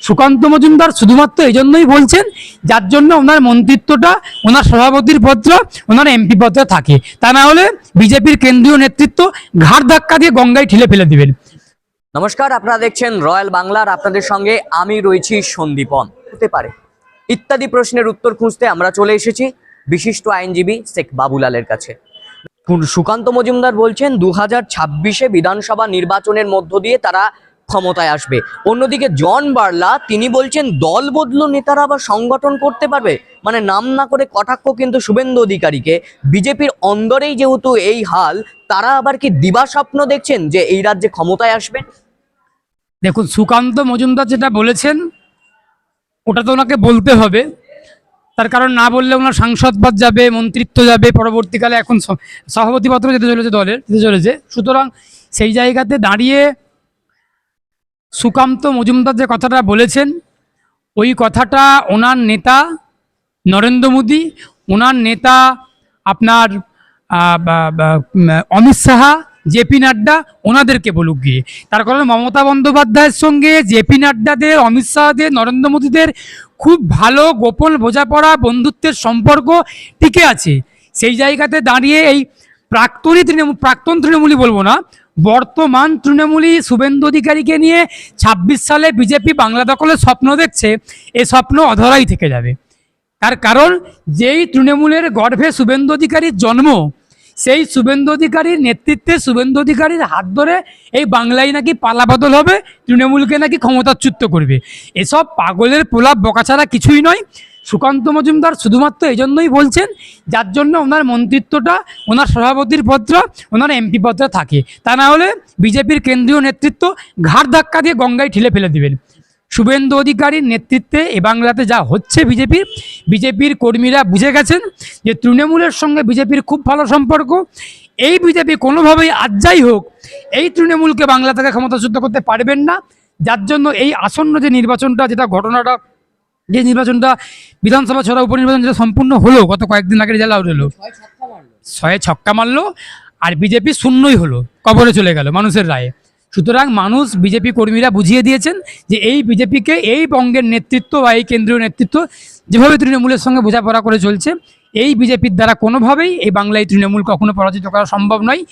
সুকান্ত মজুমদার শুধুমাত্র এই জন্যই বলছেন, যার জন্য ওনার মন্ত্রিত্বটা, ওনার সভাপতির পত্র, ওনার এমপি পত্রে থাকে। তা না হলে বিজেপির কেন্দ্রীয় নেতৃত্ব ঘাড় ধাক্কা দিয়ে গঙ্গায় ঠেলে ফেলে দিবেন। নমস্কার, আপনারা দেখছেন রয়্যাল বাংলার। আপনাদের সঙ্গে আমি রয়েছি সন্দীপন। হতে পারে। ইত্যাদি প্রশ্নের উত্তর খুঁজতে আমরা চলে এসেছি বিশিষ্ট আইনজীবী শেখ বাবুলালের কাছে। সুকান্ত মজুমদার বলছেন দু হাজার বিধানসভা নির্বাচনের মধ্য দিয়ে তারা ক্ষমতায় আসবে। অন্যদিকে জন বার্লা, তিনি বলছেন, দল বদলো নেতারা আবার সংগঠন করতে পারবে। মানে নাম না করে কটাক্ষ কিন্তু শুভেন্দু অধিকারীকে। বিজেপির অন্দরেই যেহেতু এই হাল, তারা আবার কি দিবা স্বপ্ন দেখছেন যে এই রাজ্যে ক্ষমতায় আসবেন? দেখুন, সুকান্ত মজুমদার যেটা বলেছেন, ওটা তো ওনাকে বলতে হবে। তার কারণ না বললে ওনার সাংসদপদ যাবে, মন্ত্রিত্ব যাবে, পরবর্তীকালে এখন স- সভাপতিপত্র যেতে চলেছে দলের, যেতে চলেছে। সুতরাং সেই জায়গাতে দাঁড়িয়ে সুকান্ত মজুমদার যে কথাটা বলেছেন, ওই কথাটা ওনার নেতা নরেন্দ্র মোদী, ওনার নেতা আপনার অমিত সাহা জেপি নাড্ডা, ওনাদেরকে বলুক গিয়ে। তার কারণ মমতা বন্দ্যোপাধ্যায়ের সঙ্গে জেপি নাড্ডাদের, অমিত শাহদের, নরেন্দ্র মোদীদের খুব ভালো, গোপন বোঝাপড়া, বন্ধুত্বের সম্পর্ক টিকে আছে। সেই জায়গাতে দাঁড়িয়ে এই প্রাক্তনী তৃণমূল, প্রাক্তন তৃণমূলই বলব না বর্তমান তৃণমূলী শুভেন্দু অধিকারীকে নিয়ে ছাব্বিশ সালে বিজেপি বাংলা দখলের স্বপ্ন দেখছে, এ স্বপ্ন অধরাই থেকে যাবে। তার কারণ, যেই তৃণমূলের গর্ভে শুভেন্দু অধিকারীর জন্ম সেই শুভেন্দু অধিকারীর নেতৃত্বে শুভেন্দু অধিকারীর হাত ধরে এই বাংলায় নাকি পালাবদল হবে, তৃণমূলকে নাকি ক্ষমতাচ্যুত করবে। এসব পাগলের প্রলাপ বকা ছাড়া কিছুই নয়। সুকান্ত মজুমদার শুধুমাত্র এই জন্যই বলছেন, যার জন্য ওনার মন্ত্রিত্বটা, ওনার সভাপতির পত্র, ওনার এমপি পত্রে থাকে। তা না হলে বিজেপির কেন্দ্রীয় নেতৃত্ব ঘাড় ধাক্কা দিয়ে গঙ্গায় ঠেলে ফেলে দিবেন। শুভেন্দু অধিকারীর নেতৃত্বে এ বাংলাতে যা হচ্ছে বিজেপির বিজেপির কর্মীরা বুঝে গেছেন যে তৃণমূলের সঙ্গে বিজেপির খুব ভালো সম্পর্ক। এই বিজেপি কোনোভাবেই আজ যাই হোক এই তৃণমূলকে বাংলা থেকে ক্ষমতাচ্যুত করতে পারবেন না। যার জন্য এই আসন্ন যে নির্বাচনটা যেটা ঘটনাটা যে নির্বাচনটা বিধানসভা ছড়া উপনির্বাচন যেটা সম্পূর্ণ হলো গত কয়েকদিন আগে আউট হলো। ছয়ে ছক্কা মারলো আর বিজেপি শূন্যই হলো কবরে চলে গেল মানুষের রায়ে। সুতরাং মানুষ বিজেপি কর্মীরা বুঝিয়ে দিয়েছেন যে এই বিজেপিকে এই বঙ্গের নেতৃত্ব বা এই কেন্দ্রীয় নেতৃত্ব যেভাবে তৃণমূলের সঙ্গে বোঝাপড়া করে চলছে, এই বিজেপির দ্বারা কোনোভাবেই এই বাংলায় তৃণমূল কখনো পরাজিত করা সম্ভব নয়।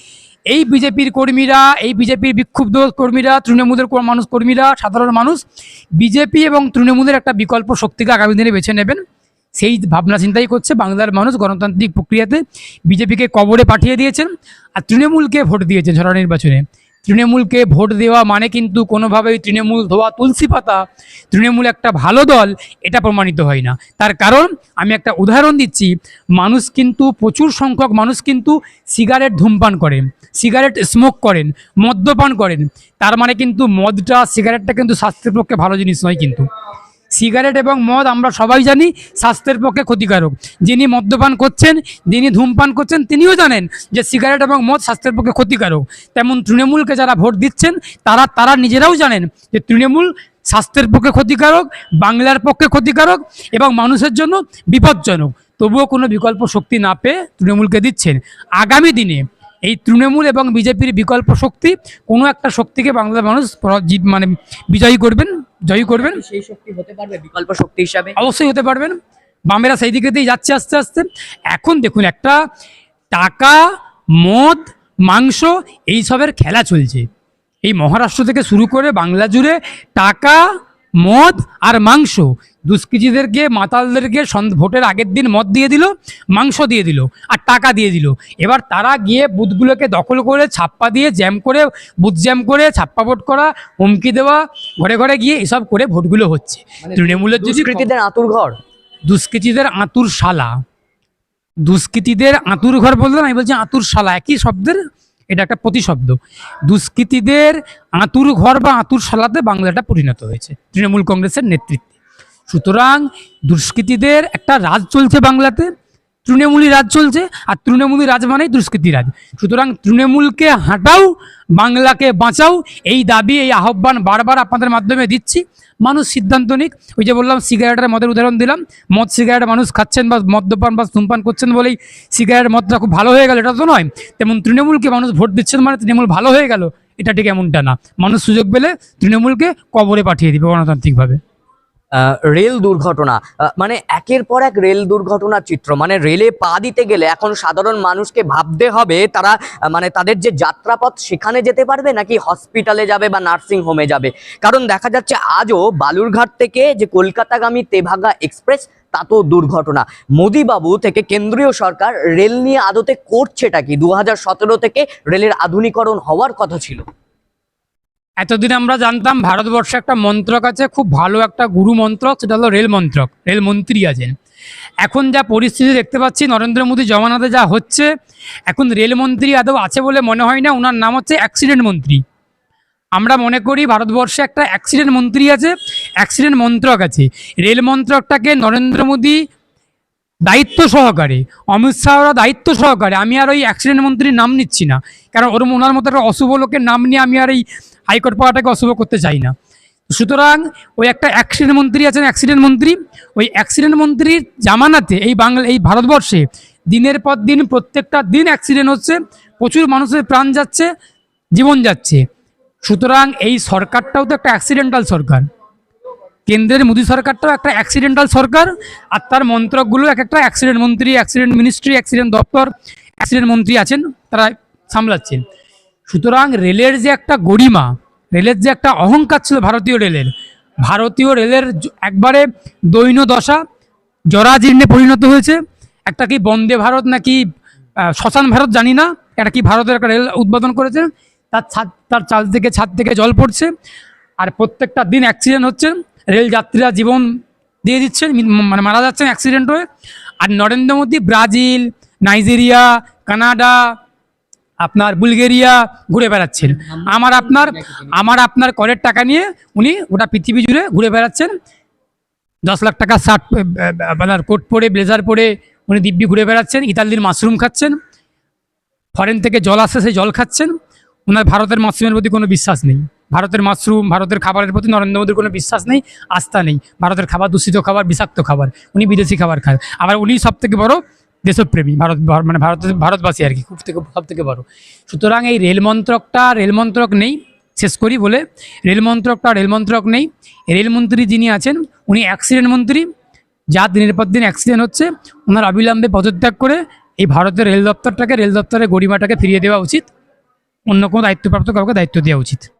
এই বিজেপির কর্মীরা, এই বিজেপির বিক্ষুব্ধ কর্মীরা, তৃণমূলের মানুষ কর্মীরা, সাধারণ মানুষ, বিজেপি এবং তৃণমূলের একটা বিকল্প শক্তিকে আগামী দিনে বেছে নেবেন। সেই ভাবনা চিন্তাই করছে বাংলার মানুষ গণতান্ত্রিক প্রক্রিয়াতে বিজেপিকে কবরে পাঠিয়ে দিয়েছেন আর তৃণমূলকে ভোট দিয়েছেন ঝরা নির্বাচনে। তৃণমূলকে ভোট দেওয়া মানে কিন্তু কোনোভাবেই তৃণমূল ধোয়া তুলসী পাতা। তৃণমূল একটা ভালো দল, এটা প্রমাণিত হয় না। তার কারণ, আমি একটা উদাহরণ দিচ্ছি, মানুষ কিন্তু, প্রচুর সংখ্যক মানুষ কিন্তু সিগারেট ধূমপান করেন, সিগারেট স্মোক করেন, মদ্যপান করেন। তার মানে কিন্তু মদটা, সিগারেটটা কিন্তু স্বাস্থ্যের পক্ষে ভালো জিনিস নয় কিন্তু। সিগারেট এবং মদ আমরা সবাই জানি স্বাস্থ্যের পক্ষে ক্ষতিকারক। যিনি মদ্যপান করছেন, যিনি ধূমপান করছেন, তিনিও জানেন যে সিগারেট এবং মদ স্বাস্থ্যের পক্ষে ক্ষতিকারক। তেমন তৃণমূলকে যারা ভোট দিচ্ছেন, তারা তারা নিজেরাও জানেন যে তৃণমূল স্বাস্থ্যের পক্ষে ক্ষতিকারক, বাংলার পক্ষে ক্ষতিকারক এবং মানুষের জন্য বিপজ্জনক। তবুও কোনো বিকল্প শক্তি না পেয়ে তৃণমূলকে দিচ্ছেন। আগামী দিনে এই তৃণমূল এবং বিজেপির বিকল্প শক্তি কোনো একটা শক্তিকে বাংলার মানুষ মানে বিজয়ী করবেন জয়ী করবেন? সেই শক্তি হতে পারবে বিকল্প শক্তি হিসাবে। অবশ্যই হতে পারবেন। বামেরা সেই দিকেতেই যাচ্ছে আস্তে আস্তে। এখন দেখুন একটা টাকা মদ মাংস এইসবের খেলা চলছে। এই মহারাষ্ট্র থেকে শুরু করে বাংলা জুড়ে টাকা মদ আর মাংস দুষ্কৃতীদেরকে মাতালদেরকে ভোটের আগের দিন মদ দিয়ে দিল মাংস দিয়ে দিল আর টাকা দিয়ে দিল। এবার তারা গিয়ে বুথগুলোকে দখল করে ছাপ্পা দিয়ে জ্যাম করে বুথ জ্যাম করে ছাপ্পা ভোট করা হুমকি দেওয়া ঘরে ঘরে গিয়ে এসব করে ভোটগুলো হচ্ছে। তৃণমূলের যদি দুষ্কৃতীদের আতুর ঘর। দুষ্কৃতীদের আতুর শালা। দুষ্কৃতীদের আঁতুর ঘর বললাম আমি বলছি আতুর শালা একই শব্দের এটা একটা প্রতিশব্দ। দুষ্কৃতীদের আঁতুর ঘর বা আতুর শালাতে বাংলাটা পরিণত হয়েছে তৃণমূল কংগ্রেসের নেতৃত্বে। সুতরাং দুষ্কৃতীদের একটা রাজ চলছে বাংলাতে তৃণমূলী রাজ চলছে, আর তৃণমূলী রাজ মানেই দুষ্কৃতি রাজ। সুতরাং তৃণমূলকে হাঁটাও, বাংলাকে বাঁচাও, এই দাবি, এই আহ্বান বারবার আপনাদের মাধ্যমে দিচ্ছি। মানুষ সিদ্ধান্ত নিক। ওই যে বললাম, সিগারেটের মদের উদাহরণ দিলাম। মদ, সিগারেট মানুষ খাচ্ছেন বা মদ্যপান বা ধূমপান করছেন বলেই সিগারেট, মদটা খুব ভালো হয়ে গেল, এটা তো নয়। তেমন তৃণমূলকে মানুষ ভোট দিচ্ছেন মানে তৃণমূল ভালো হয়ে গেল, এটা ঠিক এমনটা না। মানুষ সুযোগ পেলে তৃণমূলকে কবরে পাঠিয়ে দিবে গণতান্ত্রিকভাবে। রেল দুর্ঘটনা। মানে একের পর এক রেল দুর্ঘটনার চিত্র। মানে রেলে পা দিতে গেলে এখন সাধারণ মানুষকে ভাবতে হবে তারা মানে তাদের যে যাত্রাপথ সেখানে যেতে পারবে নাকি হসপিটালে যাবে বা নার্সিং হোমে যাবে? কারণ দেখা যাচ্ছে আজও বালুরঘাট থেকে যে কলকাতাগামী তেভাগা এক্সপ্রেস, তা তো দুর্ঘটনা। মোদিবাবু থেকে কেন্দ্রীয় সরকার রেল নিয়ে আদতে করছেটা কি? দু হাজার সতেরো থেকে রেলের আধুনিকরণ হওয়ার কথা ছিল। এতদিন আমরা জানতাম ভারতবর্ষে একটা মন্ত্রক আছে, খুব ভালো একটা গুরু মন্ত্রক, সেটা হলো রেল মন্ত্রক, রেল মন্ত্রী আছেন। এখন যা পরিস্থিতি দেখতে পাচ্ছি, নরেন্দ্র মোদী জমানাতে যা হচ্ছে, এখন রেলমন্ত্রী আদৌ আছে বলে মনে হয় না ওনার নাম হচ্ছে অ্যাক্সিডেন্ট মন্ত্রী। আমরা মনে করি ভারতবর্ষে একটা অ্যাক্সিডেন্ট মন্ত্রী আছে, অ্যাক্সিডেন্ট মন্ত্রক আছে। রেল মন্ত্রকটাকে নরেন্দ্র মোদী দায়িত্ব সহকারে। অমিত শাহরা দায়িত্ব সহকারে। আমি আর ওই অ্যাক্সিডেন্ট মন্ত্রীর নাম নিচ্ছি না। কারণ ওর ওনার মতো একটা অশুভ লোকের নাম নিয়ে আমি আর এই হাইকোর্ট পাওয়াটাকে অশুভ করতে চাই না। সুতরাং ওই একটা অ্যাক্সিডেন্ট মন্ত্রী আছেন অ্যাক্সিডেন্ট মন্ত্রী। ওই অ্যাক্সিডেন্ট মন্ত্রীর জামানাতে এই বাংলা এই ভারতবর্ষে দিনের পর দিন প্রত্যেকটা দিন অ্যাক্সিডেন্ট হচ্ছে। প্রচুর মানুষের প্রাণ যাচ্ছে, জীবন যাচ্ছে। সুতরাং এই সরকারটাও তো একটা অ্যাক্সিডেন্টাল সরকার। কেন্দ্রের মোদী সরকারটাও একটা অ্যাক্সিডেন্টাল সরকার, আর তার মন্ত্রকগুলো এক একটা অ্যাক্সিডেন্ট মন্ত্রী অ্যাক্সিডেন্ট মিনিস্ট্রি অ্যাক্সিডেন্ট দপ্তর অ্যাক্সিডেন্ট মন্ত্রী আছেন, তারা সামলাচ্ছেন। সুতরাং রেলের যে একটা গরিমা, রেলের যে একটা অহংকার ছিল ভারতীয় রেলের ভারতীয় রেলের একবারে দৈন দশা জরাজীর্ণে পরিণত হয়েছে। একটা কি বন্দে ভারত নাকি শ্মশান ভারত জানি না, এটা কি ভারতের একটা রেল উদ্বোধন করেছে, তার ছাদ, তার চাল থেকে ছাদ থেকে জল পড়ছে, আর প্রত্যেকটা দিন অ্যাক্সিডেন্ট হচ্ছে। রেল যাত্রীরা জীবন দিয়ে দিচ্ছেন মানে মারা যাচ্ছেন অ্যাক্সিডেন্ট হয়ে। আর Narendra Modi Brazil, Nigeria, Canada, আপনার বুলগেরিয়া ঘুরে বেড়াচ্ছেন। আমার আপনার আমার আপনার করের টাকা নিয়ে উনি ওটা পৃথিবী জুড়ে ঘুরে বেড়াচ্ছেন। দশ লাখ টাকা শার্ট আপনার কোট পরে, ব্লেজার পরে উনি দিব্যি ঘুরে বেড়াচ্ছেন, ইতালির মাশরুম খাচ্ছেন। ফরেন থেকে জল আসছে সেই জল খাচ্ছেন। ওনার ভারতের মাশরুমের প্রতি কোনো বিশ্বাস নেই। ভারতের মাশরুম, ভারতের খাবারের প্রতি নরেন্দ্র মোদীর কোনো বিশ্বাস নেই, আস্থা নেই। ভারতের খাবার দূষিত খাবার, বিষাক্ত খাবার। উনি বিদেশি খাবার খায়। আবার উনি সব থেকে বড় দেশপ্রেমী, ভারত, ভার- মানে ভারত, ভারতবাসী আর কি, খুব থেকে সব থেকে বড়। সুতরাং এই রেল মন্ত্রকটা, রেল মন্ত্রক নেই, শেষ করি বলে। রেল মন্ত্রকটা, রেল মন্ত্রক নেই। রেলমন্ত্রী যিনি আছেন, উনি অ্যাক্সিডেন্ট মন্ত্রী। যা দিনের পর দিন অ্যাক্সিডেন্ট হচ্ছে। ওনার অবিলম্বে পদত্যাগ করে এই ভারতের রেল দপ্তরটাকে, রেল দপ্তরের গরিমাটাকে ফিরিয়ে দেওয়া উচিত। অন্য কোনো দায়িত্বপ্রাপ্ত কাউকে দায়িত্ব দেওয়া উচিত।